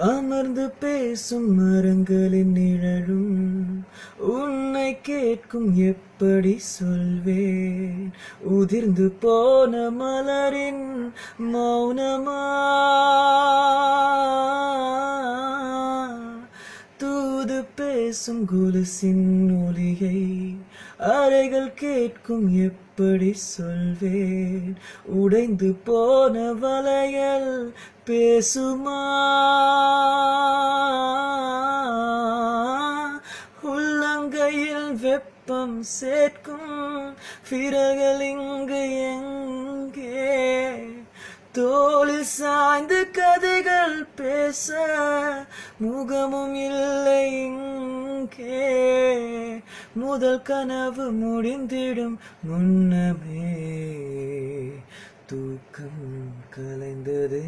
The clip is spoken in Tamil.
அமர்ந்து பேசும் மரங்களின் நிழலும் உன்னை கேட்கும் எப்படி சொல்வேன்? உதிர்ந்து போன மலரின் மௌனமா? தூது பேசும் குலசின் ஒலியை அறைகள் கேட்கும் எப்படி சொல்வேன்? உடைந்து போன வளையல் பேசுமா? கையில் வெப்பம் சேர்க்கும். விரல்கள் இங்கு எங்கே? தோளில் சாய்ந்து கதைகள் பேச முகமும் இல்லை இங்கே. முதல் கனவு முடிந்திடும் முன்னமே. தூக்கம் கலைந்ததே.